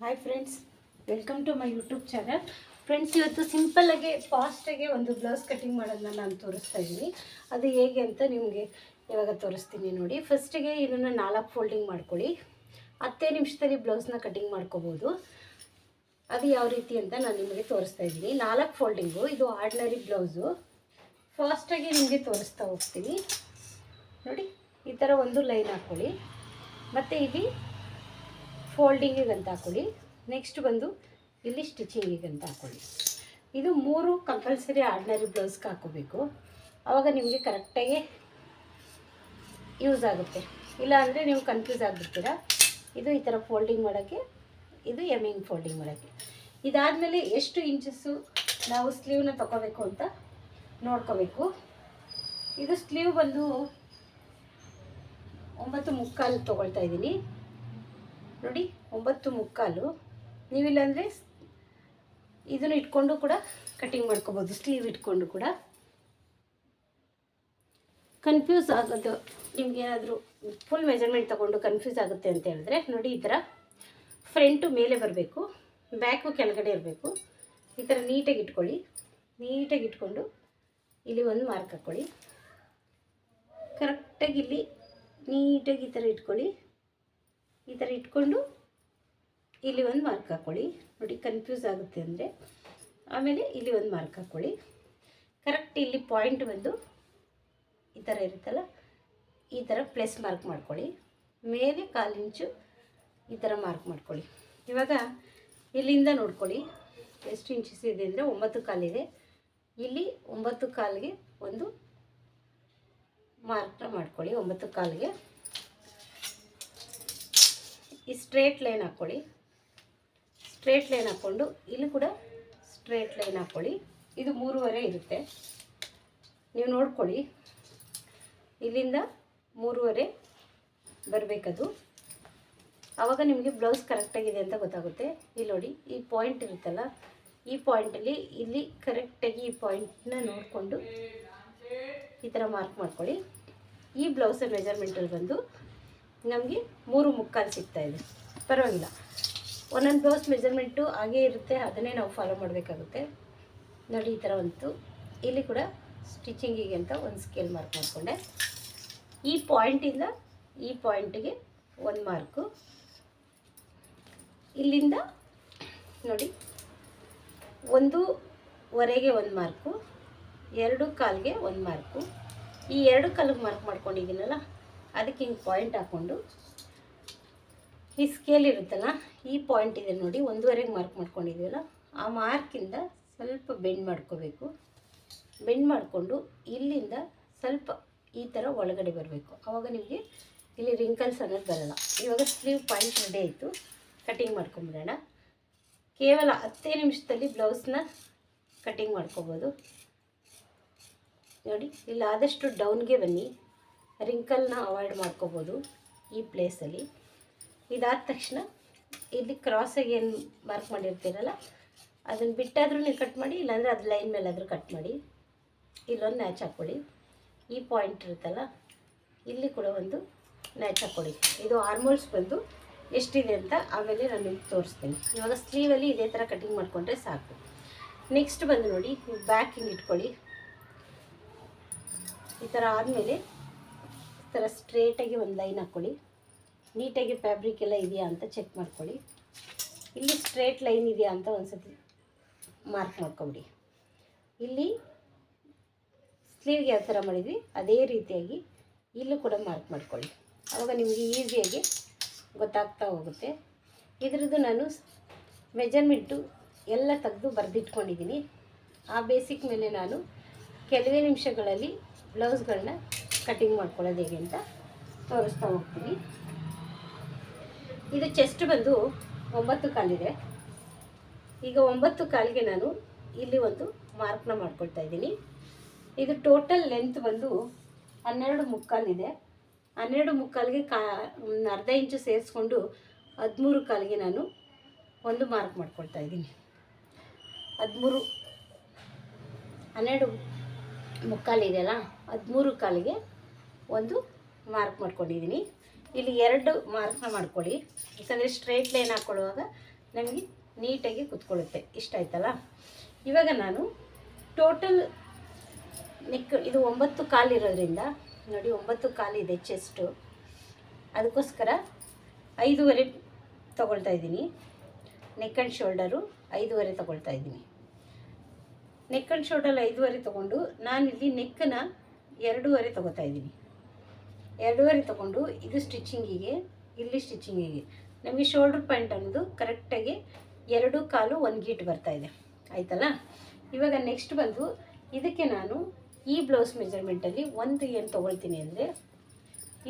Hi friends welcome to my YouTube channel friends ಇವತ್ತು ಸಿಂಪಲ್ಲಾಗಿ ಫಾಸ್ಟಾಗಿ ಒಂದು ಬ್ಲೌಸ್ ಕಟಿಂಗ್ ಮಾಡೋದನ್ನ ನಾನು ತೋರಿಸ್ತಾ ಇದ್ದೀನಿ ಅದು ಹೇಗೆ ಅಂತ ನಿಮಗೆ ಇವಾಗ ತೋರಿಸ್ತೀನಿ ನೋಡಿ. ಫಸ್ಟಿಗೆ ಇದನ್ನು ನಾಲ್ಕು ಫೋಲ್ಡಿಂಗ್ ಮಾಡ್ಕೊಳ್ಳಿ. ಹತ್ತೇ ನಿಮಿಷದಲ್ಲಿ ಬ್ಲೌಸ್ನ ಕಟಿಂಗ್ ಮಾಡ್ಕೋಬೋದು. ಅದು ಯಾವ ರೀತಿ ಅಂತ ನಾನು ನಿಮಗೆ ತೋರಿಸ್ತಾ ಇದ್ದೀನಿ ನಾಲ್ಕು ಫೋಲ್ಡಿಂಗು ಇದು ಆರ್ಡಿನರಿ ಬ್ಲೌಸು ಫಾಸ್ಟಾಗಿ ನಿಮಗೆ ತೋರಿಸ್ತಾ ಹೋಗ್ತೀನಿ. ನೋಡಿ, ಈ ಥರ ಒಂದು ಲೈನ್ ಹಾಕ್ಕೊಳ್ಳಿ ಮತ್ತು ಇಲ್ಲಿ ಫೋಲ್ಡಿಂಗಿಗೆ ಅಂತ ಹಾಕೊಳ್ಳಿ. ನೆಕ್ಸ್ಟ್ ಬಂದು ಇಲ್ಲಿ ಸ್ಟಿಚಿಂಗಿಗೆ ಅಂತ ಹಾಕೊಳ್ಳಿ. ಇದು ಮೂರು ಕಂಪಲ್ಸರಿ ಆರ್ಡಿನರಿ ಬ್ಲೌಸ್ಗೆ ಹಾಕೋಬೇಕು. ಆವಾಗ ನಿಮಗೆ ಕರೆಕ್ಟಾಗಿ ಯೂಸ್ ಆಗುತ್ತೆ. ಇಲ್ಲ ಅಂದರೆ ನೀವು ಕನ್ಫ್ಯೂಸ್ ಆಗಿಬಿಡ್ತೀರಾ. ಇದು ಈ ಥರ ಫೋಲ್ಡಿಂಗ್ ಮಾಡೋಕ್ಕೆ, ಇದು ಎಮಿಂಗ್ ಫೋಲ್ಡಿಂಗ್ ಮಾಡೋಕ್ಕೆ. ಇದಾದಮೇಲೆ ಎಷ್ಟು ಇಂಚಸ್ಸು ನಾವು ಸ್ಲೀವ್ನ ತಗೋಬೇಕು ಅಂತ ನೋಡ್ಕೋಬೇಕು. ಇದು ಸ್ಲೀವ್ ಬಂದು ಒಂಬತ್ತು ಮುಕ್ಕಾಲು ತೊಗೊಳ್ತಾ ಇದ್ದೀನಿ. ನೋಡಿ, ಒಂಬತ್ತು ಮುಕ್ಕಾಲು. ನೀವಿಲ್ಲಾಂದರೆ ಇದನ್ನು ಇಟ್ಕೊಂಡು ಕೂಡ ಕಟಿಂಗ್ ಮಾಡ್ಕೋಬೋದು ಸ್ಲೀವ್ ಇಟ್ಕೊಂಡು ಕೂಡ. ಕನ್ಫ್ಯೂಸ್ ಆಗೋದು. ನಿಮ್ಗೆ ಏನಾದರೂ ಫುಲ್ ಮೆಜರ್ಮೆಂಟ್ ತೊಗೊಂಡು ಕನ್ಫ್ಯೂಸ್ ಆಗುತ್ತೆ ಅಂತ ಹೇಳಿದ್ರೆ, ನೋಡಿ ಈ ಥರ ಫ್ರಂಟು ಮೇಲೆ ಬರಬೇಕು ಬ್ಯಾಕು ಕೆಳಗಡೆ ಇರಬೇಕು. ಈ ಥರ ನೀಟಾಗಿ ಇಟ್ಕೊಳ್ಳಿ. ನೀಟಾಗಿ ಇಟ್ಕೊಂಡು ಇಲ್ಲಿ ಒಂದು ಮಾರ್ಕ್ ಹಾಕ್ಕೊಳ್ಳಿ ಕರೆಕ್ಟಾಗಿ ಇಲ್ಲಿ ನೀಟಾಗಿ ಈ ಥರ ಇಟ್ಕೊಳ್ಳಿ. ಈ ಥರ ಇಟ್ಕೊಂಡು ಇಲ್ಲಿ ಒಂದು ಮಾರ್ಕ್ ಹಾಕ್ಕೊಳ್ಳಿ ನೋಡಿ ಕನ್ಫ್ಯೂಸ್ ಆಗುತ್ತೆ ಅಂದರೆ. ಆಮೇಲೆ ಇಲ್ಲಿ ಒಂದು ಮಾರ್ಕ್ ಹಾಕ್ಕೊಳ್ಳಿ ಕರೆಕ್ಟ್ ಇಲ್ಲಿ ಪಾಯಿಂಟ್ ಬಂದು ಈ ಥರ ಇರುತ್ತಲ್ಲ, ಈ ಥರ ಪ್ಲಸ್ ಮಾರ್ಕ್ ಮಾಡ್ಕೊಳ್ಳಿ. ಮೇಲೆ ಕಾಲು ಇಂಚು ಈ ಥರ ಮಾರ್ಕ್ ಮಾಡ್ಕೊಳ್ಳಿ. ಇವಾಗ ಇಲ್ಲಿಂದ ನೋಡ್ಕೊಳ್ಳಿ. ಎಷ್ಟು ಇಂಚಸ್ ಇದೆ ಅಂದರೆ ಒಂಬತ್ತು ಕಾಲಿದೆ ಇಲ್ಲಿ ಒಂಬತ್ತು ಕಾಲಿಗೆ ಒಂದು ಮಾರ್ಕ್ನ ಮಾಡ್ಕೊಳ್ಳಿ, ಒಂಬತ್ತು ಕಾಲಿಗೆ. ಈ ಸ್ಟ್ರೇಟ್ ಲೈನ್ ಹಾಕ್ಕೊಳ್ಳಿ ಸ್ಟ್ರೇಟ್ ಲೈನ್ ಹಾಕ್ಕೊಂಡು ಇಲ್ಲಿ ಕೂಡ ಸ್ಟ್ರೇಟ್ ಲೈನ್ ಹಾಕ್ಕೊಳ್ಳಿ ಇದು ಮೂರುವರೆ ಇರುತ್ತೆ. ನೀವು ನೋಡ್ಕೊಳ್ಳಿ. ಇಲ್ಲಿಂದ ಮೂರುವರೆ ಬರಬೇಕದು. ಆವಾಗ ನಿಮಗೆ ಬ್ಲೌಸ್ ಕರೆಕ್ಟಾಗಿದೆ ಅಂತ ಗೊತ್ತಾಗುತ್ತೆ. ಇಲ್ಲಿ ನೋಡಿ, ಈ ಪಾಯಿಂಟ್ ಇರುತ್ತಲ್ಲ, ಈ ಪಾಯಿಂಟಲ್ಲಿ ಇಲ್ಲಿ ಕರೆಕ್ಟಾಗಿ ಈ ಪಾಯಿಂಟ್ನ ನೋಡಿಕೊಂಡು ಈ ಥರ ಮಾರ್ಕ್ ಮಾಡ್ಕೊಳ್ಳಿ. ಈ ಬ್ಲೌಸ್ ಮೆಜರ್ಮೆಂಟಲ್ಲಿ ಬಂದು ನಮಗೆ ಮೂರು ಮುಕ್ಕಾಲು ಸಿಗ್ತಾ ಇದೆ. ಪರವಾಗಿಲ್ಲ. ಒಂದೊಂದು ಬ್ಲೌಸ್ ಮೆಜರ್ಮೆಂಟು ಹಾಗೇ ಇರುತ್ತೆ, ಅದನ್ನೇ ನಾವು ಫಾಲೋ ಮಾಡಬೇಕಾಗುತ್ತೆ. ನೋಡಿ, ಈ ಥರ ಒಂದು ಇಲ್ಲಿ ಕೂಡ ಸ್ಟಿಚಿಂಗಿಗೆ ಅಂತ ಒಂದು ಸ್ಕೇಲ್ ಮಾರ್ಕ್ ಮಾಡಿಕೊಂಡೆ. ಈ ಪಾಯಿಂಟಿಂದ ಈ ಪಾಯಿಂಟಿಗೆ ಒಂದು ಮಾರ್ಕು ಇಲ್ಲಿಂದ, ನೋಡಿ, ಒಂದೂವರೆಗೆ ಒಂದು ಮಾರ್ಕು ಎರಡು ಕಾಲಿಗೆ ಒಂದು ಮಾರ್ಕು ಈ ಎರಡು ಕಾಲಿಗೆ ಮಾರ್ಕ್ ಮಾಡ್ಕೊಂಡಿದ್ದೀನಲ್ಲ ಅದಕ್ಕೆ ಹಿಂಗೆ ಪಾಯಿಂಟ್ ಹಾಕ್ಕೊಂಡು ಈ ಸ್ಕೇಲ್ ಇರುತ್ತಲ್ಲ, ಈ ಪಾಯಿಂಟ್ ಇದೆ ನೋಡಿ, ಒಂದೂವರೆಗೆ ಮಾರ್ಕ್ ಮಾಡ್ಕೊಂಡಿದ್ದೀವಲ್ಲ, ಆ ಮಾರ್ಕಿಂದ ಸ್ವಲ್ಪ ಬೆಂಡ್ ಮಾಡ್ಕೋಬೇಕು. ಬೆಂಡ್ ಮಾಡಿಕೊಂಡು ಇಲ್ಲಿಂದ ಸ್ವಲ್ಪ ಈ ಥರ ಒಳಗಡೆ ಬರಬೇಕು. ಆವಾಗ ನಿಮಗೆ ಇಲ್ಲಿ ರಿಂಕಲ್ಸ್ ಅನ್ನೋದು ಬರಲ್ಲ. ಇವಾಗ ಸ್ಲೀವ್ ಪಾಯಿಂಟ್ ರೆಡಿ ಆಯಿತು. ಕಟಿಂಗ್ ಮಾಡ್ಕೊಂಬಿಡೋಣ. ಕೇವಲ ಹತ್ತೇ ನಿಮಿಷದಲ್ಲಿ ಬ್ಲೌಸ್ನ ಕಟಿಂಗ್ ಮಾಡ್ಕೋಬೋದು. ನೋಡಿ ಇಲ್ಲಿ ಆದಷ್ಟು ಡೌನ್ಗೆ ಬನ್ನಿ. ರಿಂಕಲ್ನ ಅವಾಯ್ಡ್ ಮಾಡ್ಕೋಬೋದು ಈ ಪ್ಲೇಸಲ್ಲಿ ಇದಾದ ತಕ್ಷಣ ಇಲ್ಲಿ ಕ್ರಾಸಾಗಿ ಏನು ಮಾರ್ಕ್ ಮಾಡಿರ್ತೀರಲ್ಲ ಅದನ್ನು ಬಿಟ್ಟಾದರೂ ನೀವು ಕಟ್ ಮಾಡಿ, ಇಲ್ಲಾಂದರೆ ಅದು ಲೈನ್ ಮೇಲಾದರೂ ಕಟ್ ಮಾಡಿ. ಇಲ್ಲೊಂದು ನ್ಯಾಚ್ ಹಾಕ್ಕೊಳ್ಳಿ. ಈ ಪಾಯಿಂಟ್ ಇರುತ್ತಲ್ಲ, ಇಲ್ಲಿ ಕೂಡ ಒಂದು ನ್ಯಾಚ್ ಹಾಕ್ಕೊಳ್ಳಿ. ಇದು ಆರ್ಮೋಲ್ಸ್ ಬಂದು ಎಷ್ಟಿದೆ ಅಂತ ಆಮೇಲೆ ನಾನು ನಿಮ್ಗೆ ತೋರಿಸ್ತೀನಿ. ಇವಾಗ ಸ್ಲೀವಲ್ಲಿ ಇದೇ ಥರ ಕಟಿಂಗ್ ಮಾಡಿಕೊಂಡ್ರೆ ಸಾಕು. ನೆಕ್ಸ್ಟ್ ಬಂದು ನೋಡಿ ಬ್ಯಾಕ್ ಹಿಂಗೆ ಇಟ್ಕೊಳ್ಳಿ. ಈ ಥರ ಆದಮೇಲೆ ಥರ ಸ್ಟ್ರೇಟಾಗಿ ಒಂದು ಲೈನ್ ಹಾಕ್ಕೊಳ್ಳಿ ನೀಟಾಗಿ ಫ್ಯಾಬ್ರಿಕ್ ಎಲ್ಲ ಇದೆಯಾ ಅಂತ ಚೆಕ್ ಮಾಡ್ಕೊಳ್ಳಿ. ಇಲ್ಲಿ ಸ್ಟ್ರೇಟ್ ಲೈನ್ ಇದೆಯಾ ಅಂತ ಒಂದು ಸತಿ ಮಾರ್ಕ್ ಮಾಡ್ಕೊಬಿಡಿ. ಇಲ್ಲಿ ಸ್ಲೀವ್ಗೆ ಯಾವ ಥರ ಮಾಡಿದ್ವಿ, ಅದೇ ರೀತಿಯಾಗಿ ಇಲ್ಲೂ ಕೂಡ ಮಾರ್ಕ್ ಮಾಡ್ಕೊಳ್ಳಿ. ಆವಾಗ ನಿಮಗೆ ಈಸಿಯಾಗಿ ಗೊತ್ತಾಗ್ತಾ ಹೋಗುತ್ತೆ. ಇದರದ್ದು ನಾನು ಮೆಜರ್ಮೆಂಟು ಎಲ್ಲ ತೆಗೆದು ಬರೆದಿಟ್ಕೊಂಡಿದ್ದೀನಿ. ಆ ಬೇಸಿಕ್ ಮೇಲೆ ನಾನು ಕೆಲವೇ ನಿಮಿಷಗಳಲ್ಲಿ ಬ್ಲೌಸ್ಗಳನ್ನ ಕಟಿಂಗ್ ಮಾಡ್ಕೊಳ್ಳೋದು ಹೇಗೆ ಅಂತ ತೋರಿಸ್ತಾ ಹೋಗ್ತೀನಿ. ಇದು ಚೆಸ್ಟ್ ಬಂದು ಒಂಬತ್ತು ಕಾಲಿದೆ. ಈಗ ಒಂಬತ್ತು ಕಾಲಿಗೆ ನಾನು ಇಲ್ಲಿ ಒಂದು ಮಾರ್ಕ್ನ ಮಾಡ್ಕೊಳ್ತಾ ಇದ್ದೀನಿ. ಇದು ಟೋಟಲ್ ಲೆಂತ್ ಬಂದು ಹನ್ನೆರಡು ಮುಕ್ಕಾಲಿದೆ ಹನ್ನೆರಡು ಮುಕ್ಕಾಲಿಗೆ ಕಾ ಅರ್ಧ ಇಂಚು ಸೇರಿಸ್ಕೊಂಡು ಹದಿಮೂರು ಕಾಲಿಗೆ ನಾನು ಒಂದು ಮಾರ್ಕ್ ಮಾಡ್ಕೊಳ್ತಾ ಇದ್ದೀನಿ. ಹದಿಮೂರು, ಹನ್ನೆರಡು ಮುಕ್ಕಾಲಿದೆಯಲ್ಲ ಹದಿಮೂರು ಕಾಲಿಗೆ ಒಂದು ಮಾರ್ಕ್ ಮಾಡ್ಕೊಂಡಿದ್ದೀನಿ. ಇಲ್ಲಿ ಎರಡು ಮಾರ್ಕ್ನ ಮಾಡ್ಕೊಳ್ಳಿ. ಯಾಕಂದರೆ ಸ್ಟ್ರೈಟ್ ಲೈನ್ ಹಾಕ್ಕೊಳ್ಳುವಾಗ ನಮಗೆ ನೀಟಾಗಿ ಕುತ್ಕೊಳ್ಳುತ್ತೆ. ಇಷ್ಟ ಆಯ್ತಲ್ಲ? ಇವಾಗ ನಾನು ಟೋಟಲ್ ನೆಕ್ ಇದು ಒಂಬತ್ತು ಕಾಲಿರೋದ್ರಿಂದ ನೋಡಿ ಒಂಬತ್ತು ಕಾಲಿದೆ ಚೆಸ್ಟು ಅದಕ್ಕೋಸ್ಕರ ಐದೂವರೆ ತಗೊಳ್ತಾ ಇದ್ದೀನಿ. ನೆಕ್ ಆ್ಯಂಡ್ ಶೋಲ್ಡರು ಐದೂವರೆ ತಗೊಳ್ತಾ ಇದ್ದೀನಿ. ನೆಕ್ ಆ್ಯಂಡ್ ಶೋಲ್ಡರ್ ಐದೂವರೆ ತೊಗೊಂಡು ನಾನಿಲ್ಲಿ ನೆಕ್ಕನ್ನ ಎರಡೂವರೆ ತೊಗೋತಾ ಇದ್ದೀನಿ. ಎರಡೂವರೆ ತೊಗೊಂಡು ಇದು ಸ್ಟಿಚಿಂಗಿಗೆ, ಇಲ್ಲಿ ಸ್ಟಿಚಿಂಗಿಗೆ. ನಮಗೆ ಶೋಲ್ಡರ್ ಪಾಯಿಂಟ್ ಅನ್ನೋದು ಕರೆಕ್ಟಾಗಿ ಎರಡು ಕಾಲು ಒಂದು ಗೀಟ್ ಬರ್ತಾ ಇದೆ. ಆಯ್ತಲ್ಲ? ಇವಾಗ ನೆಕ್ಸ್ಟ್ ಬಂದು ಇದಕ್ಕೆ ನಾನು ಈ ಬ್ಲೌಸ್ ಮೆಜರ್ಮೆಂಟಲ್ಲಿ ಒಂದು ಏನು ತೊಗೊಳ್ತೀನಿ ಅಂದರೆ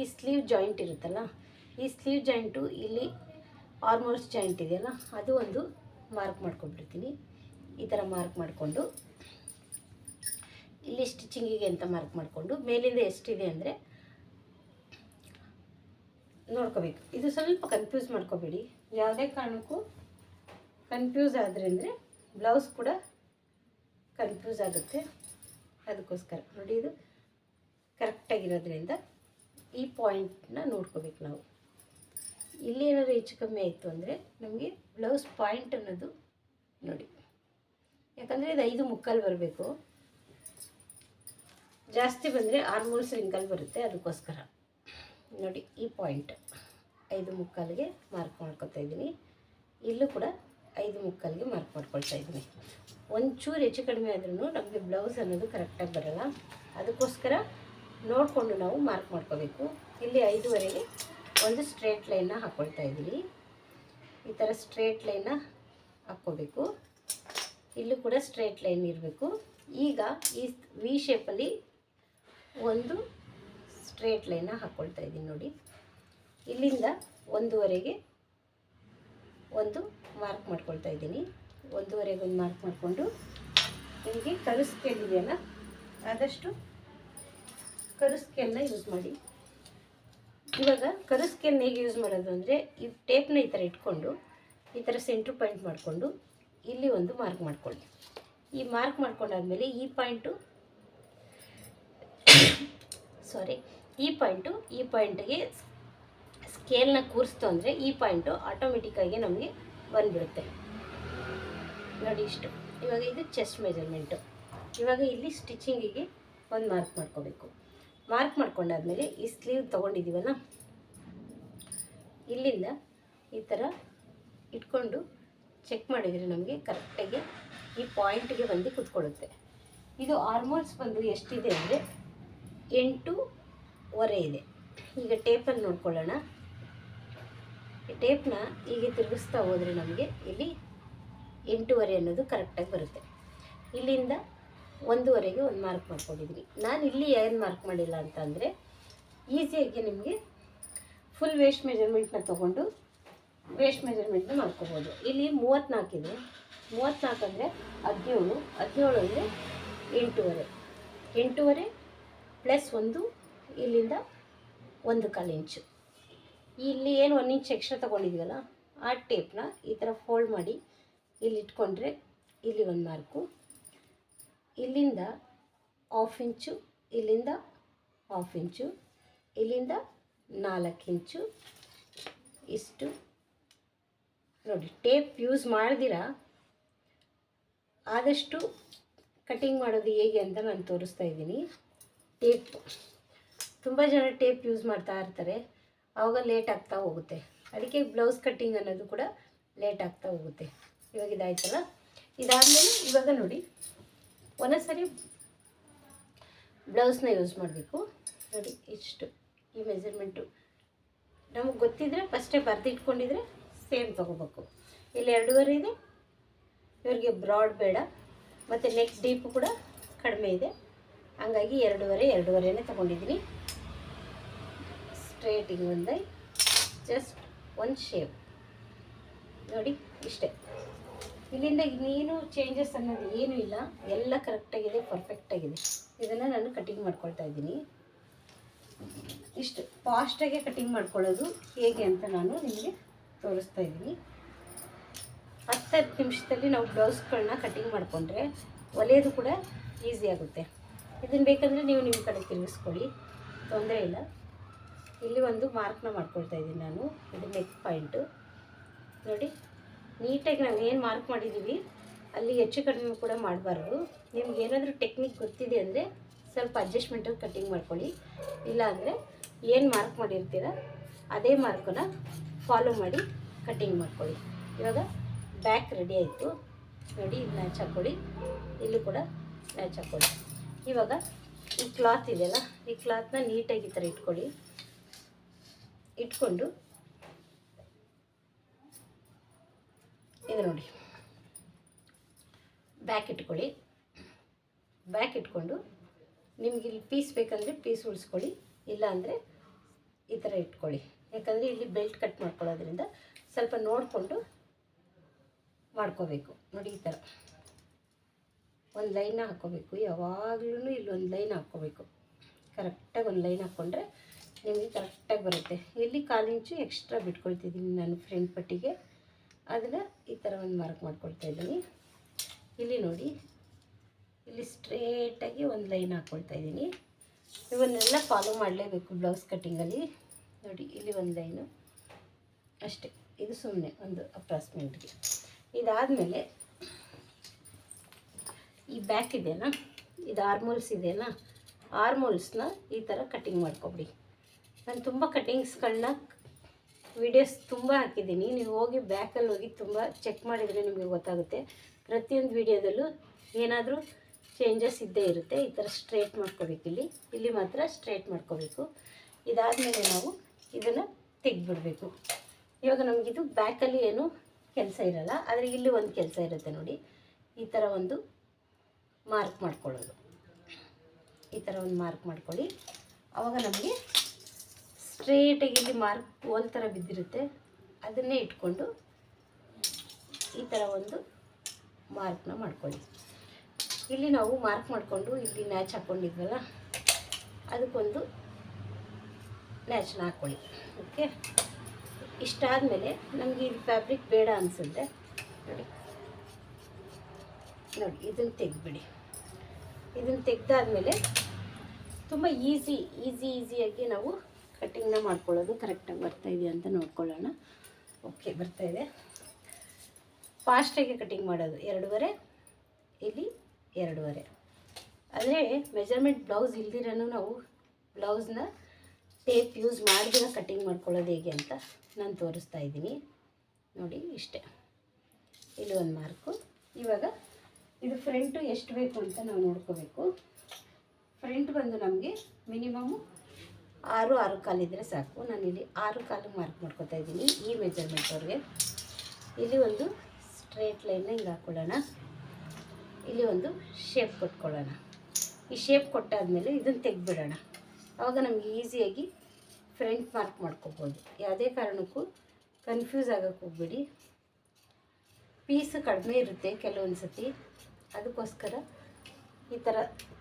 ಈ ಸ್ಲೀವ್ ಜಾಯಿಂಟ್ ಇರುತ್ತಲ್ಲ, ಈ ಸ್ಲೀವ್ ಜಾಯಿಂಟು ಇಲ್ಲಿ ಆರ್ಮೋಸ್ಟ್ ಜಾಯಿಂಟ್ ಇದೆಯಲ್ಲ, ಅದು ಒಂದು ಮಾರ್ಕ್ ಮಾಡ್ಕೊಂಡ್ಬಿಡ್ತೀನಿ. ಈ ಥರ ಮಾರ್ಕ್ ಮಾಡಿಕೊಂಡು ಇಲ್ಲಿ ಸ್ಟಿಚಿಂಗಿಗೆ ಅಂತ ಮಾರ್ಕ್ ಮಾಡಿಕೊಂಡು, ಮೇಲಿಂದ ಎಷ್ಟಿದೆ ಅಂದರೆ ನೋಡ್ಕೋಬೇಕು. ಇದು ಸ್ವಲ್ಪ ಕನ್ಫ್ಯೂಸ್ ಮಾಡ್ಕೋಬೇಡಿ. ಯಾವುದೇ ಕಾರಣಕ್ಕೂ ಕನ್ಫ್ಯೂಸ್ ಆದರೆ ಅಂದರೆ ಬ್ಲೌಸ್ ಕೂಡ ಕನ್ಫ್ಯೂಸ್ ಆಗುತ್ತೆ. ಅದಕ್ಕೋಸ್ಕರ. ನೋಡಿ ಇದು ಕರೆಕ್ಟಾಗಿರೋದ್ರಿಂದ ಈ ಪಾಯಿಂಟ್ನ ನೋಡ್ಕೋಬೇಕು ನಾವು. ಇಲ್ಲಿ ಏನಾದರೂ ಹೆಚ್ಚು ಕಮ್ಮಿ ಆಯಿತು ಅಂದರೆ ನಮಗೆ ಬ್ಲೌಸ್ ಪಾಯಿಂಟ್ ಅನ್ನೋದು ನೋಡಿ. ಯಾಕಂದರೆ ಇದು ಐದು ಮುಕ್ಕಾಲು ಬರಬೇಕು. ಜಾಸ್ತಿ ಬಂದರೆ ಆರ್ಮೋಲ್ಸ್ ರಿಂಕಲ್ ಬರುತ್ತೆ ಅದಕ್ಕೋಸ್ಕರ. ನೋಡಿ, ಈ ಪಾಯಿಂಟ್ ಐದು ಮುಕ್ಕಾಲಿಗೆ ಮಾರ್ಕ್ ಮಾಡ್ಕೊತಾ ಇದ್ದೀನಿ. ಇಲ್ಲೂ ಕೂಡ ಐದು ಮುಕ್ಕಾಲಿಗೆ ಮಾರ್ಕ್ ಮಾಡ್ಕೊಳ್ತಾ ಇದ್ದೀನಿ. ಒಂಚೂರು ಹೆಚ್ಚು ಕಡಿಮೆ ಆದ್ರೂ ನಮಗೆ ಬ್ಲೌಸ್ ಅನ್ನೋದು ಕರೆಕ್ಟಾಗಿ ಬರೋಲ್ಲ. ಅದಕ್ಕೋಸ್ಕರ ನೋಡಿಕೊಂಡು ನಾವು ಮಾರ್ಕ್ ಮಾಡ್ಕೋಬೇಕು. ಇಲ್ಲಿ ಐದುವರೆಗೆ ಒಂದು ಸ್ಟ್ರೇಟ್ ಲೈನ್ನ ಹಾಕ್ಕೊಳ್ತಾ ಇದ್ದೀನಿ. ಈ ಥರ ಸ್ಟ್ರೇಟ್ ಲೈನ್ನ ಹಾಕ್ಕೋಬೇಕು. ಇಲ್ಲೂ ಕೂಡ ಸ್ಟ್ರೇಟ್ ಲೈನ್ ಇರಬೇಕು. ಈಗ ಈ ವಿ ಶೇಪಲ್ಲಿ ಒಂದು ಸ್ಟ್ರೇಟ್ ಲೈನ್ನ ಹಾಕ್ಕೊಳ್ತಾ ಇದ್ದೀನಿ ನೋಡಿ. ಇಲ್ಲಿಂದ ಒಂದೂವರೆಗೆ ಒಂದು ಮಾರ್ಕ್ ಮಾಡ್ಕೊಳ್ತಾ ಇದ್ದೀನಿ. ಒಂದೂವರೆಗೆ ಒಂದು ಮಾರ್ಕ್ ಮಾಡಿಕೊಂಡು ನಿಮಗೆ ಕರು ಇದೆಯಲ್ಲ, ಆದಷ್ಟು ಕರು ಯೂಸ್ ಮಾಡಿ. ಇವಾಗ ಕರು ಹೇಗೆ ಯೂಸ್ ಮಾಡೋದು ಅಂದರೆ, ಈ ಟೇಪ್ನ ಈ ಥರ ಇಟ್ಕೊಂಡು, ಈ ಥರ ಸೆಂಟ್ರ್ ಪಾಯಿಂಟ್ ಮಾಡಿಕೊಂಡು ಇಲ್ಲಿ ಒಂದು ಮಾರ್ಕ್ ಮಾಡ್ಕೊಳ್ಳಿ. ಈ ಮಾರ್ಕ್ ಮಾಡ್ಕೊಂಡಾದ್ಮೇಲೆ ಈ ಪಾಯಿಂಟು ಸಾರಿ ಈ ಪಾಯಿಂಟು, ಈ ಪಾಯಿಂಟಿಗೆ ಸ್ಕೇಲ್ನ ಕೂರಿಸ್ತು ಅಂದರೆ ಈ ಪಾಯಿಂಟು ಆಟೋಮೆಟಿಕ್ಕಾಗಿ ನಮಗೆ ಬಂದ್ಬಿಡುತ್ತೆ. ನೋಡಿ ಇಷ್ಟು. ಇವಾಗ ಇದು ಚೆಸ್ಟ್ ಮೆಜರ್ಮೆಂಟು ಇವಾಗ ಇಲ್ಲಿ ಸ್ಟಿಚಿಂಗಿಗೆ ಒಂದು ಮಾರ್ಕ್ ಮಾಡ್ಕೋಬೇಕು. ಮಾರ್ಕ್ ಮಾಡ್ಕೊಂಡಾದ್ಮೇಲೆ ಈ ಸ್ಲೀವ್ ತೊಗೊಂಡಿದ್ದೀವಲ್ಲ ಇಲ್ಲಿಂದ ಈ ಥರ ಇಟ್ಕೊಂಡು ಚೆಕ್ ಮಾಡಿದರೆ ನಮಗೆ ಕರೆಕ್ಟಾಗಿ ಈ ಪಾಯಿಂಟ್ಗೆ ಬಂದು ಕುತ್ಕೊಳ್ಳುತ್ತೆ. ಇದು ಆರ್ಮೋಲ್ಸ್ ಬಂದು ಎಷ್ಟಿದೆ ಅಂದರೆ ಎಂಟೂವರೆ ಇದೆ. ಈಗ ಟೇಪಲ್ಲಿ ನೋಡ್ಕೊಳ್ಳೋಣ. ಈ ಟೇಪ್ನ ಹೀಗೆ ತಿರುಗಿಸ್ತಾ ಹೋದರೆ ನಮಗೆ ಇಲ್ಲಿ ಎಂಟೂವರೆ ಅನ್ನೋದು ಕರೆಕ್ಟಾಗಿ ಬರುತ್ತೆ. ಇಲ್ಲಿಂದ ಒಂದೂವರೆಗೆ ಒಂದು ಮಾರ್ಕ್ ಮಾಡ್ಕೊಂಡಿದ್ದೀನಿ ನಾನು ಇಲ್ಲಿ ಏನು ಮಾರ್ಕ್ ಮಾಡಿಲ್ಲ ಅಂತ ಅಂದರೆ ಈಸಿಯಾಗಿ ನಿಮಗೆ ಫುಲ್ ವೇಸ್ಟ್ ಮೆಜರ್ಮೆಂಟ್ನ ತೊಗೊಂಡು ವೇಸ್ಟ್ ಮೆಜರ್ಮೆಂಟ್ನ ಮಾಡ್ಕೋಬೋದು. ಇಲ್ಲಿ ಮೂವತ್ತ್ನಾಲ್ಕು ಇದೆ. ಮೂವತ್ತ್ನಾಲ್ಕು ಅಂದರೆ ಹದಿನೇಳು. ಹದಿನೇಳು ಅಂದರೆ ಎಂಟೂವರೆ ಎಂಟೂವರೆ ಪ್ಲಸ್ ಒಂದು ಇಲ್ಲಿಂದ ಒಂದು ಕಾಲು ಇಂಚು. ಇಲ್ಲಿ ಏನು ಒಂದು ಇಂಚ್ ಎಕ್ಸ್ಟ್ರಾ ತೊಗೊಂಡಿದ್ದೀವಲ್ಲ ಆ ಟೇಪ್ನ ಈ ಥರ ಫೋಲ್ಡ್ ಮಾಡಿ ಇಲ್ಲಿ ಇಟ್ಕೊಂಡ್ರೆ ಇಲ್ಲಿ ಒಂದು ಮಾರ್ಕು ಇಲ್ಲಿಂದ ಆಫ್ ಇಂಚು, ಇಲ್ಲಿಂದ ಹಾಫ್ ಇಂಚು, ಇಲ್ಲಿಂದ ನಾಲ್ಕು ಇಂಚು. ಇಷ್ಟು. ನೋಡಿ ಟೇಪ್ ಯೂಸ್ ಮಾಡಿದಿರಾ? ಆದಷ್ಟು ಕಟಿಂಗ್ ಮಾಡೋದು ಹೇಗೆ ಅಂತ ನಾನು ತೋರಿಸ್ತಾ ಇದ್ದೀನಿ. ಟೇಪ್ ತುಂಬ ಜನ ಟೇಪ್ ಯೂಸ್ ಮಾಡ್ತಾ ಇರ್ತಾರೆ. ಆವಾಗ ಲೇಟ್ ಆಗ್ತಾ ಹೋಗುತ್ತೆ. ಅದಕ್ಕೆ ಬ್ಲೌಸ್ ಕಟ್ಟಿಂಗ್ ಅನ್ನೋದು ಕೂಡ ಲೇಟ್ ಆಗ್ತಾ ಹೋಗುತ್ತೆ. ಇವಾಗ ಇದಾಯ್ತಲ್ಲ? ಇದಾದಮೇಲೆ ಇವಾಗ ನೋಡಿ, ಒಂದೊಂದ್ಸರಿ ಬ್ಲೌಸ್ನ ಯೂಸ್ ಮಾಡಬೇಕು. ನೋಡಿ, ಇಷ್ಟು ಈ ಮೆಜರ್ಮೆಂಟು ನಮಗೆ ಗೊತ್ತಿದ್ದರೆ ಫಸ್ಟೇ ಬರೆದಿಟ್ಕೊಂಡಿದ್ರೆ ಸೇಮ್ ತೊಗೋಬೇಕು. ಇಲ್ಲಿ ಎರಡೂವರೆ ಇದೆ. ಇವರಿಗೆ ಬ್ರಾಡ್ ಬೇಡ. ಮತ್ತು ನೆಕ್ ಡೀಪ್ ಕೂಡ ಕಡಿಮೆ ಇದೆ. ಹಂಗಾಗಿ ಎರಡೂವರೆ ಎರಡೂವರೆನೇ ತೊಗೊಂಡಿದ್ದೀನಿ. ಸ್ಟ್ರೇಟಿಂಗ್ ಒಂದೇ ಜಸ್ಟ್ ಒಂದು ಶೇಪ್ ನೋಡಿ, ಇಷ್ಟೇ. ಇಲ್ಲಿಂದ ಇನ್ನೇನು ಚೇಂಜಸ್ ಅನ್ನೋದು ಏನೂ ಇಲ್ಲ. ಎಲ್ಲ ಕರೆಕ್ಟಾಗಿದೆ ಪರ್ಫೆಕ್ಟಾಗಿದೆ ಇದನ್ನು ನಾನು ಕಟಿಂಗ್ ಮಾಡ್ಕೊಳ್ತಾ ಇದ್ದೀನಿ. ಇಷ್ಟು. ಫಾಸ್ಟಾಗೆ ಕಟಿಂಗ್ ಮಾಡ್ಕೊಳ್ಳೋದು ಹೇಗೆ ಅಂತ ನಾನು ನಿಮಗೆ ತೋರಿಸ್ತಾ ಇದ್ದೀನಿ. ಹತ್ತು ಹತ್ತು ನಿಮಿಷದಲ್ಲಿ ನಾವು ಬ್ಲೌಸ್ಗಳನ್ನ ಕಟಿಂಗ್ ಮಾಡಿಕೊಂಡ್ರೆ ಒಲೆಯೋದು ಕೂಡ ಈಸಿ ಆಗುತ್ತೆ. ಇದನ್ನು ಬೇಕಂದರೆ ನೀವು ನಿಮ್ಮ ಕಡೆ ತಿರುಗಿಸ್ಕೊಳ್ಳಿ. ತೊಂದರೆ ಇಲ್ಲ. ಇಲ್ಲಿ ಒಂದು ಮಾರ್ಕ್ನ ಮಾಡ್ಕೊಳ್ತಾ ಇದ್ದೀನಿ ನಾನು. ಇದು ನೆಕ್ ಪಾಯಿಂಟು ನೋಡಿ ನೀಟಾಗಿ ನಾವು ಏನು ಮಾರ್ಕ್ ಮಾಡಿದ್ದೀವಿ ಅಲ್ಲಿ ಹೆಚ್ಚು ಕಡಿಮೆ ಕೂಡ ಮಾಡಬಾರ್ದು. ನಿಮ್ಗೆ ಏನಾದರೂ ಟೆಕ್ನಿಕ್ ಗೊತ್ತಿದೆ ಅಂದರೆ ಸ್ವಲ್ಪ ಅಡ್ಜಸ್ಟ್ಮೆಂಟಲ್ಲಿ ಕಟ್ಟಿಂಗ್ ಮಾಡ್ಕೊಳ್ಳಿ. ಇಲ್ಲ ಅಂದರೆ ಏನು ಮಾರ್ಕ್ ಮಾಡಿರ್ತೀರ, ಅದೇ ಮಾರ್ಕನ್ನ ಫಾಲೋ ಮಾಡಿ ಕಟ್ಟಿಂಗ್ ಮಾಡ್ಕೊಳ್ಳಿ. ಇವಾಗ ಬ್ಯಾಕ್ ರೆಡಿ ಆಯಿತು. ನೋಡಿ ಮ್ಯಾಚ್ ಹಾಕ್ಕೊಳ್ಳಿ. ಇಲ್ಲೂ ಕೂಡ ಮ್ಯಾಚ್ ಹಾಕ್ಕೊಳ್ಳಿ. ಇವಾಗ ಈ ಕ್ಲಾತ್ ಇದೆಯಲ್ಲ, ಈ ಕ್ಲಾತ್ನ ನೀಟಾಗಿ ಈ ಥರ ಇಟ್ಕೊಳ್ಳಿ. ಇಟ್ಕೊಂಡು ಇದು ನೋಡಿ. ಬ್ಯಾಕ್ ಇಟ್ಕೊಳ್ಳಿ. ಬ್ಯಾಕ್ ಇಟ್ಕೊಂಡು ನಿಮ್ಗೆ ಇಲ್ಲಿ ಪೀಸ್ ಬೇಕಂದರೆ ಪೀಸ್ ಉಳಿಸ್ಕೊಳ್ಳಿ. ಇಲ್ಲಾಂದರೆ ಈ ಥರ ಇಟ್ಕೊಳ್ಳಿ. ಯಾಕಂದರೆ ಇಲ್ಲಿ ಬೆಲ್ಟ್ ಕಟ್ ಮಾಡ್ಕೊಳ್ಳೋದ್ರಿಂದ ಸ್ವಲ್ಪ ನೋಡಿಕೊಂಡು ಮಾಡ್ಕೋಬೇಕು. ನೋಡಿ ಈ ಥರ ಒಂದು ಲೈನ್ ಹಾಕ್ಕೋಬೇಕು. ಯಾವಾಗಲೂ ಇಲ್ಲೊಂದು ಲೈನ್ ಹಾಕ್ಕೋಬೇಕು. ಕರೆಕ್ಟಾಗಿ ಒಂದು ಲೈನ್ ಹಾಕ್ಕೊಂಡ್ರೆ ನಿಮಗೆ ಕರೆಕ್ಟಾಗಿ ಬರುತ್ತೆ. ಇಲ್ಲಿ ಕಾಲು ಇಂಚು ಎಕ್ಸ್ಟ್ರಾ ಬಿಟ್ಕೊಳ್ತಿದ್ದೀನಿ ನಾನು ಫ್ರಂಟ್ ಪಟ್ಟಿಗೆ. ಅದನ್ನು ಈ ಥರ ಒಂದು ಮಾರ್ಕ್ ಮಾಡ್ಕೊಳ್ತಾ ಇದ್ದೀನಿ. ಇಲ್ಲಿ ನೋಡಿ, ಇಲ್ಲಿ ಸ್ಟ್ರೇಟಾಗಿ ಒಂದು ಲೈನ್ ಹಾಕ್ಕೊಳ್ತಾ ಇದ್ದೀನಿ. ಇವನ್ನೆಲ್ಲ ಫಾಲೋ ಮಾಡಲೇಬೇಕು ಬ್ಲೌಸ್ ಕಟ್ಟಿಂಗಲ್ಲಿ ನೋಡಿ, ಇಲ್ಲಿ ಒಂದು ಲೈನು ಅಷ್ಟೇ, ಇದು ಸುಮ್ಮನೆ ಒಂದು ಅಪ್ರಾಕ್ಸಿಮೇಟ್ಗೆ ಇದಾದಮೇಲೆ ಈ ಬ್ಯಾಕ್ ಇದೆಯಲ್ಲ, ಇದು ಆರ್ಮೋಲ್ಸ್ ಇದೆಯಲ್ಲ ಆರ್ಮೋಲ್ಸ್ನ ಈ ಥರ ಕಟ್ಟಿಂಗ್ ಮಾಡ್ಕೊಬಿಡಿ. ನಾನು ತುಂಬ ಕಟ್ಟಿಂಗ್ಸ್ಗಳನ್ನ ವಿಡಿಯೋಸ್ ತುಂಬ ಹಾಕಿದ್ದೀನಿ. ನೀವು ಹೋಗಿ ಬ್ಯಾಕಲ್ಲಿ ಹೋಗಿ ತುಂಬ ಚೆಕ್ ಮಾಡಿದರೆ ನಿಮಗೆ ಗೊತ್ತಾಗುತ್ತೆ. ಪ್ರತಿಯೊಂದು ವಿಡಿಯೋದಲ್ಲೂ ಏನಾದರೂ ಚೇಂಜಸ್ ಇದ್ದೇ ಇರುತ್ತೆ. ಈ ಥರ ಸ್ಟ್ರೇಟ್ ಮಾಡ್ಕೋಬೇಕು ಇಲ್ಲಿ. ಇಲ್ಲಿ ಮಾತ್ರ ಸ್ಟ್ರೇಟ್ ಮಾಡ್ಕೋಬೇಕು. ಇದಾದಮೇಲೆ ನಾವು ಇದನ್ನು ತೆಗೆದ್ಬಿಡಬೇಕು. ಇವಾಗ ನಮಗಿದು ಬ್ಯಾಕಲ್ಲಿ ಏನು ಕೆಲಸ ಇರಲ್ಲ. ಆದರೆ ಇಲ್ಲಿ ಒಂದು ಕೆಲಸ ಇರುತ್ತೆ ನೋಡಿ. ಈ ಥರ ಒಂದು ಮಾರ್ಕ್ ಮಾಡ್ಕೊಳ್ಳೋದು. ಈ ಥರ ಒಂದು ಮಾರ್ಕ್ ಮಾಡ್ಕೊಳ್ಳಿ. ಆವಾಗ ನಮಗೆ ಸ್ಟ್ರೇಟಾಗಿ ಇಲ್ಲಿ ಮಾರ್ಕ್ ಹೋಲ್ ಥರ ಬಿದ್ದಿರುತ್ತೆ. ಅದನ್ನೇ ಇಟ್ಕೊಂಡು ಈ ಥರ ಒಂದು ಮಾರ್ಕ್ನ ಮಾಡ್ಕೊಳ್ಳಿ. ಇಲ್ಲಿ ನಾವು ಮಾರ್ಕ್ ಮಾಡಿಕೊಂಡು ಇಲ್ಲಿ ನ್ಯಾಚ್ ಹಾಕ್ಕೊಂಡಿದ್ವಲ್ಲ ಅದಕ್ಕೊಂದು ನ್ಯಾಚ್ನ ಹಾಕ್ಕೊಳ್ಳಿ ಓಕೆ ಇಷ್ಟಾದಮೇಲೆ ನಮಗೆ ಇದು ಫ್ಯಾಬ್ರಿಕ್ ಬೇಡ ಅನಿಸುತ್ತೆ. ನೋಡಿ. ನೋಡಿ, ಇದನ್ನು ತೆಗೆದ್ಬಿಡಿ. ಇದನ್ನು ತೆಗೆದಾದ್ಮೇಲೆ ತುಂಬ ಈಸಿ ಈಸಿ ಈಸಿಯಾಗಿ ನಾವು ಕಟ್ಟಿಂಗ್ನ ಮಾಡ್ಕೊಳ್ಳೋದು ಕರೆಕ್ಟಾಗಿ ಬರ್ತಾ ಇದೆಯಾ ಅಂತ ನೋಡ್ಕೊಳ್ಳೋಣ. ಓಕೆ, ಬರ್ತಾ ಇದೆ. ಫಾಸ್ಟಾಗಿ ಕಟ್ಟಿಂಗ್ ಮಾಡೋದು ಎರಡೂವರೆ, ಇಲ್ಲಿ ಎರಡೂವರೆ. ಆದರೆ ಮೆಜರ್ಮೆಂಟ್ ಬ್ಲೌಸ್ ಇಲ್ದಿರೋ ನಾವು ಬ್ಲೌಸ್ನ ಟೇಪ್ ಯೂಸ್ ಮಾಡಿದ್ರೆ ಕಟ್ಟಿಂಗ್ ಮಾಡ್ಕೊಳ್ಳೋದು ಹೇಗೆ ಅಂತ ನಾನು ತೋರಿಸ್ತಾ ಇದ್ದೀನಿ. ನೋಡಿ ಇಷ್ಟೇ. ಇಲ್ಲಿ ಒಂದು ಮಾರ್ಕು ಇವಾಗ ಇದು ಫ್ರಂಟು ಎಷ್ಟು ಬೇಕು ಅಂತ ನಾವು ನೋಡ್ಕೋಬೇಕು. ಫ್ರಂಟ್ ಬಂದು ನಮಗೆ ಮಿನಿಮಮ್ಮು ಆರು ಆರು ಕಾಲಿದ್ರೆ ಸಾಕು. ನಾನಿಲ್ಲಿ ಆರು ಕಾಲು ಮಾರ್ಕ್ ಮಾಡ್ಕೊತಾ ಇದ್ದೀನಿ ಈ ಮೆಜರ್ಮೆಂಟ್ ಅವ್ರಿಗೆ. ಇಲ್ಲಿ ಒಂದು ಸ್ಟ್ರೇಟ್ ಲೈನ್ನ ಹಿಂಗೆ ಹಾಕ್ಕೊಳ್ಳೋಣ ಇಲ್ಲಿ ಒಂದು ಶೇಪ್ ಕೊಟ್ಕೊಳ್ಳೋಣ. ಈ ಶೇಪ್ ಕೊಟ್ಟಾದಮೇಲೆ ಇದನ್ನು ತೆಗೆದ್ಬಿಡೋಣ. ಆವಾಗ ನಮಗೆ ಈಸಿಯಾಗಿ ಫ್ರಂಟ್ ಮಾರ್ಕ್ ಮಾಡ್ಕೋಬೋದು. ಯಾವುದೇ ಕಾರಣಕ್ಕೂ ಕನ್ಫ್ಯೂಸ್ ಆಗೋಕ್ಕೆ ಹೋಗ್ಬೇಡಿ. ಪೀಸ್ ಕಡಿಮೆ ಇರುತ್ತೆ ಕೆಲವೊಂದು ಸತಿ ಅದಕ್ಕೋಸ್ಕರ ಈ ಥರ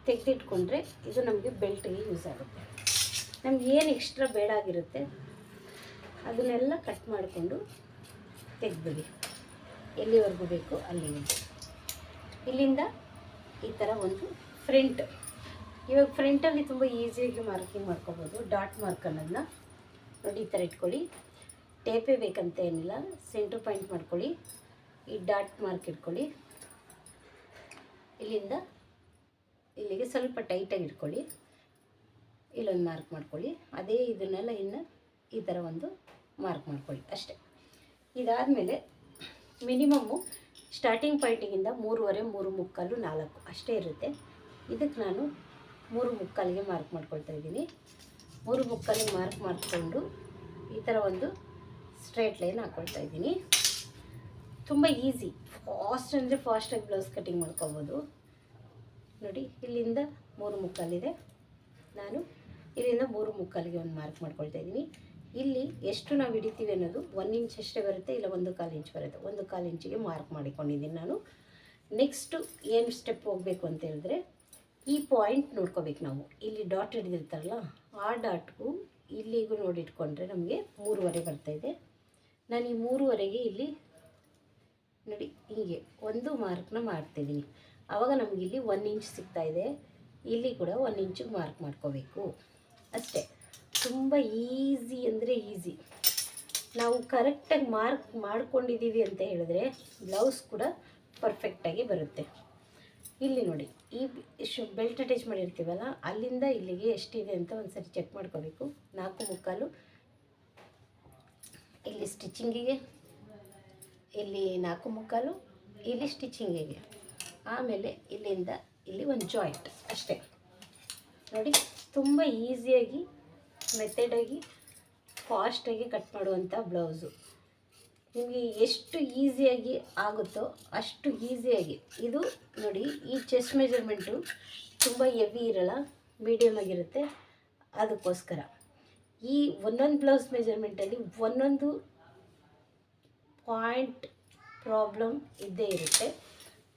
ತೆಗೆದಿಟ್ಕೊಂಡ್ರೆ ಇದು ನಮಗೆ ಬೆಲ್ಟಿಗೆ ಯೂಸ್ ಆಗುತ್ತೆ. ನಮ್ಗೆ ಏನು ಎಕ್ಸ್ಟ್ರಾ ಬೇಡ ಆಗಿರುತ್ತೆ, ಅದನ್ನೆಲ್ಲ ಕಟ್ ಮಾಡಿಕೊಂಡು ತೆಗೆದ್ಬಿಡಿ. ಎಲ್ಲಿವರೆಗೂ ಬೇಕು ಅಲ್ಲಿಗೆ. ಇಲ್ಲಿಂದ ಈ ಥರ ಒಂದು ಫ್ರಂಟ್. ಇವಾಗ ಫ್ರಂಟಲ್ಲಿ ತುಂಬ ಈಸಿಯಾಗಿ ಮಾರ್ಕಿಂಗ್ ಮಾಡ್ಕೋಬೋದು ಡಾಟ್ ಮಾರ್ಕ್ ಅನ್ನೋದನ್ನ. ನೋಡಿ ಈ ಥರ ಇಟ್ಕೊಳ್ಳಿ. ಟೇಪೇ ಬೇಕಂತ ಏನಿಲ್ಲ ಸೆಂಟ್ರ್ ಪಾಯಿಂಟ್ ಮಾಡ್ಕೊಳ್ಳಿ. ಈ ಡಾಟ್ ಮಾರ್ಕ್ ಇಟ್ಕೊಳ್ಳಿ. ಇಲ್ಲಿಂದ ಇಲ್ಲಿಗೆ ಸ್ವಲ್ಪ ಟೈಟಾಗಿ ಇಟ್ಕೊಳ್ಳಿ. ಇಲ್ಲೊಂದು ಮಾರ್ಕ್ ಮಾಡ್ಕೊಳ್ಳಿ. ಅದೇ ಇದನ್ನೆಲ್ಲ ಇನ್ನು ಈ ಥರ ಒಂದು ಮಾರ್ಕ್ ಮಾಡ್ಕೊಳ್ಳಿ ಅಷ್ಟೇ. ಇದಾದಮೇಲೆ ಮಿನಿಮಮ್ಮು ಸ್ಟಾರ್ಟಿಂಗ್ ಪಾಯಿಂಟಿಗಿಂದ ಮೂರುವರೆ, ಮೂರು ಮುಕ್ಕಾಲು, ನಾಲ್ಕು ಅಷ್ಟೇ ಇರುತ್ತೆ. ಇದಕ್ಕೆ ನಾನು ಮೂರು ಮುಕ್ಕಾಲಿಗೆ ಮಾರ್ಕ್ ಮಾಡ್ಕೊಳ್ತಾ ಇದ್ದೀನಿ. ಮೂರು ಮುಕ್ಕಾಲಿಗೆ ಮಾರ್ಕ್ ಮಾಡಿಕೊಂಡು ಈ ಥರ ಒಂದು ಸ್ಟ್ರೈಟ್ ಲೈನ್ ಹಾಕ್ಕೊಳ್ತಾ ಇದ್ದೀನಿ. ತುಂಬ ಈಸಿ ಫಾಸ್ಟ್ ಅಂದರೆ ಫಾಸ್ಟಾಗಿ ಬ್ಲೌಸ್ ಕಟ್ಟಿಂಗ್ ಮಾಡ್ಕೊಬೋದು. ನೋಡಿ, ಇಲ್ಲಿಂದ ಮೂರು ಮುಕ್ಕಾಲಿದೆ. ನಾನು ಇಲ್ಲಿಂದ ಮೂರು ಮುಕ್ಕಾಲಿಗೆ ಒಂದು ಮಾರ್ಕ್ ಮಾಡ್ಕೊಳ್ತಾ ಇದ್ದೀನಿ. ಇಲ್ಲಿ ಎಷ್ಟು ನಾವು ಹಿಡಿತೀವಿ ಅನ್ನೋದು ಒನ್ ಇಂಚ್ ಅಷ್ಟೇ ಬರುತ್ತೆ, ಇಲ್ಲ ಒಂದು ಕಾಲು ಇಂಚ್ ಬರುತ್ತೆ. ಒಂದು ಕಾಲು ಇಂಚಿಗೆ ಮಾರ್ಕ್ ಮಾಡಿಕೊಂಡಿದ್ದೀನಿ ನಾನು. ನೆಕ್ಸ್ಟು ಏನು ಸ್ಟೆಪ್ ಹೋಗಬೇಕು ಅಂತ ಹೇಳಿದ್ರೆ, ಈ ಪಾಯಿಂಟ್ ನೋಡ್ಕೋಬೇಕು ನಾವು. ಇಲ್ಲಿ ಡಾಟ್ ಹಿಡಿದಿರ್ತಾರಲ್ಲ, ಆ ಡಾಟ್ಗೂ ಇಲ್ಲಿಗೂ ನೋಡಿಟ್ಕೊಂಡ್ರೆ ನಮಗೆ ಮೂರುವರೆ ಇದೆ. ನಾನು ಈ ಮೂರುವರೆಗೆ ಇಲ್ಲಿ ನೋಡಿ, ಹೀಗೆ ಒಂದು ಮಾರ್ಕ್ನ ಮಾಡ್ತಿದ್ದೀನಿ ಆವಾಗ ನಮಗಿಲ್ಲಿ ಒನ್ ಇಂಚ್ ಇದೆ. ಇಲ್ಲಿ ಕೂಡ ಒನ್ ಇಂಚಿಗೆ ಮಾರ್ಕ್ ಮಾಡ್ಕೋಬೇಕು. ಅಷ್ಟೇ. ತುಂಬ ಈಸಿ ಅಂದರೆ ಈಸಿ ನಾವು ಕರೆಕ್ಟಾಗಿ ಮಾರ್ಕ್ ಮಾಡ್ಕೊಂಡಿದ್ದೀವಿ ಅಂತ ಹೇಳಿದ್ರೆ ಬ್ಲೌಸ್ ಕೂಡ ಪರ್ಫೆಕ್ಟಾಗಿ ಬರುತ್ತೆ. ಇಲ್ಲಿ ನೋಡಿ, ಈ ಶು ಬೆಲ್ಟ್ ಅಟ್ಯಾಚ್ ಮಾಡಿರ್ತೀವಲ್ಲ, ಅಲ್ಲಿಂದ ಇಲ್ಲಿಗೆ ಎಷ್ಟಿದೆ ಅಂತ ಒಂದ್ಸರಿ ಚೆಕ್ ಮಾಡ್ಕೋಬೇಕು. ನಾಲ್ಕು ಮುಕ್ಕಾಲು. ಇಲ್ಲಿ ಸ್ಟಿಚಿಂಗಿಗೆ ಇಲ್ಲಿ ನಾಲ್ಕು ಮುಕ್ಕಾಲು, ಇಲ್ಲಿ ಸ್ಟಿಚಿಂಗಿಗೆ ಆಮೇಲೆ ಇಲ್ಲಿಂದ ಇಲ್ಲಿ ಒಂದು ಜಾಯಿಂಟ್ ಅಷ್ಟೇ. ನೋಡಿ. ತುಂಬ ಈಸಿಯಾಗಿ ಮೆಥಡಾಗಿ ಫಾಸ್ಟಾಗಿ ಕಟ್ ಮಾಡುವಂಥ ಬ್ಲೌಸು. ನಿಮಗೆ ಎಷ್ಟು ಈಸಿಯಾಗಿ ಆಗುತ್ತೋ ಅಷ್ಟು ಈಸಿಯಾಗಿ. ಇದು ನೋಡಿ, ಈ ಚೆಸ್ಟ್ ಮೆಜರ್ಮೆಂಟು ತುಂಬ ಹೆವಿ ಇರಲ್ಲ ಮೀಡಿಯಮ್ ಆಗಿರುತ್ತೆ. ಅದಕ್ಕೋಸ್ಕರ. ಈ ಒಂದೊಂದು ಬ್ಲೌಸ್ ಮೆಜರ್ಮೆಂಟಲ್ಲಿ ಒಂದೊಂದು ಪಾಯಿಂಟ್ ಪ್ರಾಬ್ಲಮ್ ಇದ್ದೇ ಇರುತ್ತೆ.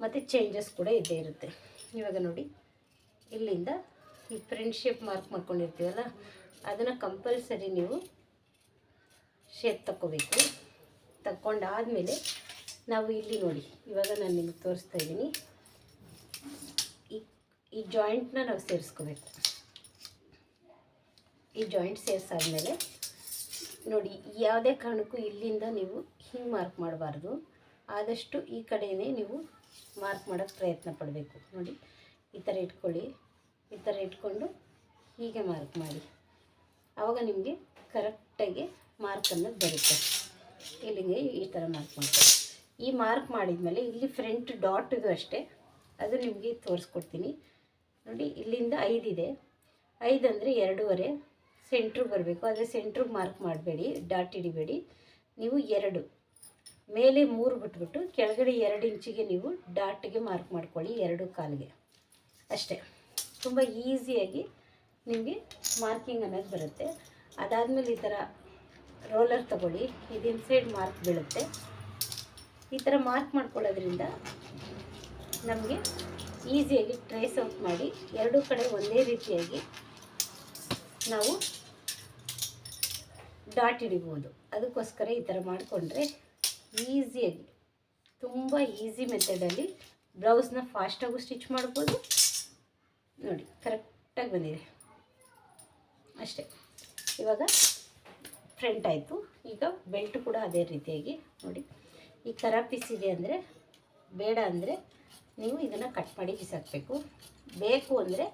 ಮತ್ತು ಚೇಂಜಸ್ ಕೂಡ ಇದ್ದೇ ಇರುತ್ತೆ. ಇವಾಗ ನೋಡಿ, ಇಲ್ಲಿಂದ ಈ ಫ್ರೆಂಡ್ ಶೇಪ್ ಮಾರ್ಕ್ ಮಾಡ್ಕೊಂಡಿರ್ತೀವಲ್ಲ, ಅದನ್ನು ಕಂಪಲ್ಸರಿ ನೀವು ಶೇಪ್ ತಗೋಬೇಕು ತಗೊಂಡಾದಮೇಲೆ ನಾವು ಇಲ್ಲಿ ನೋಡಿ, ಇವಾಗ ನಾನು ನಿಮಗೆ ತೋರಿಸ್ತಾ ಇದ್ದೀನಿ. ಈ ಈ ಜಾಯಿಂಟ್ನ ನಾವು ಸೇರಿಸ್ಕೋಬೇಕು. ಈ ಜಾಯಿಂಟ್ ಸೇರಿಸಾದ್ಮೇಲೆ ನೋಡಿ, ಯಾವುದೇ ಕಾರಣಕ್ಕೂ ಇಲ್ಲಿಂದ ನೀವು ಹಿಂಗೆ ಮಾರ್ಕ್ ಮಾಡಬಾರ್ದು. ಆದಷ್ಟು ಈ ಕಡೆಯೇ ನೀವು ಮಾರ್ಕ್ ಮಾಡೋಕ್ಕೆ ಪ್ರಯತ್ನ ಪಡಬೇಕು. ನೋಡಿ, ಈ ಥರ ಇಟ್ಕೊಳ್ಳಿ. ಈ ಥರ ಇಟ್ಕೊಂಡು ಹೀಗೆ ಮಾರ್ಕ್ ಮಾಡಿ. ಆವಾಗ ನಿಮಗೆ ಕರೆಕ್ಟಾಗಿ ಮಾರ್ಕ್ ಅನ್ನೋದು ಬರುತ್ತೆ. ಇಲ್ಲಿಗೆ ಈ ಥರ ಮಾರ್ಕ್ ಮಾಡ್ತಾರೆ ಈ ಮಾರ್ಕ್ ಮಾಡಿದ್ಮೇಲೆ ಇಲ್ಲಿ ಫ್ರಂಟ್ ಡಾಟ್ ಇದು ಅಷ್ಟೇ. ಅದು ನಿಮಗೆ ತೋರಿಸ್ಕೊಡ್ತೀನಿ. ನೋಡಿ, ಇಲ್ಲಿಂದ ಐದಿದೆ ಐದು ಅಂದರೆ ಎರಡೂವರೆ. ಸೆಂಟ್ರಿಗೆ ಬರಬೇಕು. ಆದರೆ ಸೆಂಟ್ರಿಗೆ ಮಾರ್ಕ್ ಮಾಡಬೇಡಿ ಡಾಟ್ ಹಿಡಿಬೇಡಿ. ನೀವು ಎರಡು. ಮೇಲೆ ಮೂರು ಬಿಟ್ಬಿಟ್ಟು ಕೆಳಗಡೆ ಎರಡು ಇಂಚಿಗೆ ನೀವು ಡಾಟ್ಗೆ ಮಾರ್ಕ್ ಮಾಡ್ಕೊಳ್ಳಿ ಎರಡು ಕಾಲಿಗೆ. ಅಷ್ಟೇ. ತುಂಬ ಈಸಿಯಾಗಿ ನಿಮಗೆ ಮಾರ್ಕಿಂಗ್ ಅನ್ನೋದು ಬರುತ್ತೆ. ಅದಾದಮೇಲೆ ಈ ಥರ ರೋಲರ್ ತಗೊಳ್ಳಿ ಇದು ಇನ್ಸೈಡ್ ಮಾರ್ಕ್ ಬೀಳುತ್ತೆ. ಈ ಥರ ಮಾರ್ಕ್ ಮಾಡ್ಕೊಳ್ಳೋದ್ರಿಂದ ನಮಗೆ ಈಸಿಯಾಗಿ ಟ್ರೇಸ್ ಔಟ್ ಮಾಡಿ ಎರಡೂ ಕಡೆ ಒಂದೇ ರೀತಿಯಾಗಿ ನಾವು ಡಾಟ್ ಹಿಡಿಬೋದು. ಅದಕ್ಕೋಸ್ಕರ ಈ ಥರ ಮಾಡಿಕೊಂಡ್ರೆ ಈಸಿಯಾಗಿ, ತುಂಬ ಈಸಿ ಮೆಥಡಲ್ಲಿ ಬ್ಲೌಸ್ನ ಫಾಸ್ಟಾಗೂ ಸ್ಟಿಚ್ ಮಾಡ್ಬೋದು. ನೋಡಿ ಕರೆಕ್ಟಾಗಿ ಬಂದಿದೆ. ಅಷ್ಟೇ. ಇವಾಗ ಫ್ರಂಟ್ ಆಯಿತು. ಈಗ ಬೆಲ್ಟ್ ಕೂಡ ಅದೇ ರೀತಿಯಾಗಿ ನೋಡಿ. ಈ ಥರ ಪೀಸ್ ಇದೆ ಅಂದರೆ ಬೇಡ ಅಂದರೆ ನೀವು ಇದನ್ನು ಕಟ್ ಮಾಡಿ ಬಿಸಾಕಬೇಕು. ಬೇಕು ಅಂದರೆ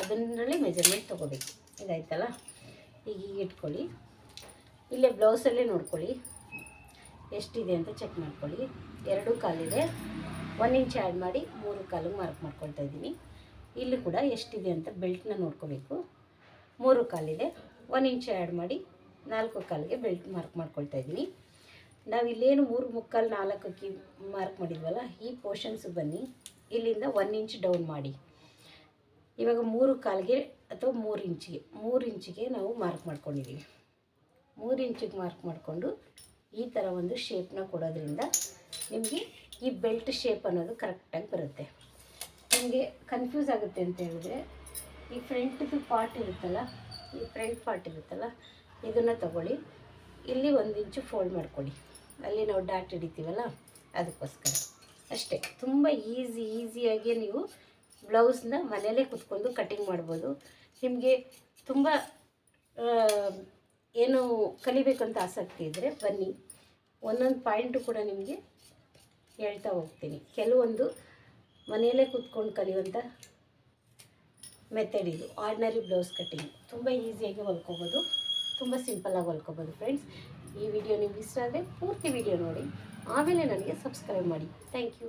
ಅದನ್ನಲ್ಲಿ ಮೆಜರ್ಮೆಂಟ್ ತೊಗೋಬೇಕು. ಇದಾಯ್ತಲ್ಲ? ಈಗ ಈಗ ಇಟ್ಕೊಳ್ಳಿ. ಇಲ್ಲೇ ಬ್ಲೌಸಲ್ಲೇ ನೋಡ್ಕೊಳ್ಳಿ. ಎಷ್ಟಿದೆ ಅಂತ ಚೆಕ್ ಮಾಡ್ಕೊಳ್ಳಿ. ಎರಡು ಕಾಲಿದೆ. ಒನ್ ಇಂಚ್ ಆ್ಯಡ್ ಮಾಡಿ ಮೂರು ಕಾಲು ಮಾರ್ಕ್ ಮಾಡ್ಕೊಳ್ತಾ ಇದ್ದೀನಿ. ಇಲ್ಲಿ ಕೂಡ ಎಷ್ಟಿದೆ ಅಂತ ಬೆಲ್ಟ್ನ ನೋಡ್ಕೋಬೇಕು. ಮೂರು ಕಾಲಿದೆ. ಒನ್ ಇಂಚ್ ಆ್ಯಡ್ ಮಾಡಿ ನಾಲ್ಕು ಕಾಲಿಗೆ ಬೆಲ್ಟ್ ಮಾರ್ಕ್ ಮಾಡ್ಕೊಳ್ತಾ ಇದ್ದೀನಿ. ನಾವು ಇಲ್ಲೇನು ಮೂರು ಮುಕ್ಕಾಲು ನಾಲ್ಕಕ್ಕೆ ಮಾರ್ಕ್ ಮಾಡಿದ್ವಲ್ಲ, ಈ ಪೋರ್ಷನ್ಸ್ ಬನ್ನಿ. ಇಲ್ಲಿಂದ ಒನ್ ಇಂಚ್ ಡೌನ್ ಮಾಡಿ. ಇವಾಗ ಮೂರು ಕಾಲಿಗೆ ಅಥವಾ ಮೂರು ಇಂಚಿಗೆ ಮೂರು ಇಂಚಿಗೆ ನಾವು ಮಾರ್ಕ್ ಮಾಡ್ಕೊಂಡಿದ್ದೀವಿ ಮೂರು ಇಂಚಿಗೆ ಮಾರ್ಕ್ ಮಾಡಿಕೊಂಡು ಈ ಥರ ಒಂದು ಶೇಪ್ನ ಕೊಡೋದ್ರಿಂದ ನಿಮಗೆ ಈ ಬೆಲ್ಟ್ ಶೇಪ್ ಅನ್ನೋದು ಕರೆಕ್ಟಾಗಿ ಬರುತ್ತೆ. ನಿಮಗೆ ಕನ್ಫ್ಯೂಸ್ ಆಗುತ್ತೆ ಅಂತ ಹೇಳಿದ್ರೆ, ಈ ಫ್ರಂಟ್ದು ಪಾರ್ಟ್ ಇರುತ್ತಲ್ಲ, ಈ ಫ್ರಂಟ್ ಪಾರ್ಟ್ ಇರುತ್ತಲ್ಲ, ಇದನ್ನು ತಗೊಳ್ಳಿ. ಇಲ್ಲಿ ಒಂದು ಇಂಚು ಫೋಲ್ಡ್ ಮಾಡ್ಕೊಳ್ಳಿ. ಅಲ್ಲಿ ನಾವು ಡಾಟ್ ಹಿಡಿತೀವಲ್ಲ, ಅದಕ್ಕೋಸ್ಕರ. ಅಷ್ಟೇ. ತುಂಬ ಈಸಿ ಈಸಿಯಾಗಿ ನೀವು ಬ್ಲೌಸ್ನ ಮನೆಯಲ್ಲೇ ಕುತ್ಕೊಂಡು ಕಟಿಂಗ್ ಮಾಡ್ಬೋದು. ನಿಮಗೆ ತುಂಬ ಏನು ಕಲಿಬೇಕಂತ ಆಸಕ್ತಿ ಇದ್ದರೆ ಬನ್ನಿ. ಒಂದೊಂದು ಪಾಯಿಂಟು ಕೂಡ ನಿಮಗೆ ಹೇಳ್ತಾ ಹೋಗ್ತೀನಿ. ಕೆಲವೊಂದು ಮನೆಯಲ್ಲೇ ಕೂತ್ಕೊಂಡು ಕಲಿಯುವಂಥ ಮೆಥಡ್ ಇದು. ಆರ್ಡಿನರಿ ಬ್ಲೌಸ್ ಕಟ್ಟಿಂಗ್ ತುಂಬ ಈಸಿಯಾಗಿ ಹೊಲ್ಕೋಬೋದು. ತುಂಬ ಸಿಂಪಲ್ಲಾಗಿ ಹೊಲ್ಕೋಬೋದು ಫ್ರೆಂಡ್ಸ್ ಈ ವಿಡಿಯೋ ನಿಮ್ಗೆ ಇಷ್ಟ ಆದರೆ ಪೂರ್ತಿ ವಿಡಿಯೋ ನೋಡಿ. ಆಮೇಲೆ ನನಗೆ ಸಬ್ಸ್ಕ್ರೈಬ್ ಮಾಡಿ. Thank you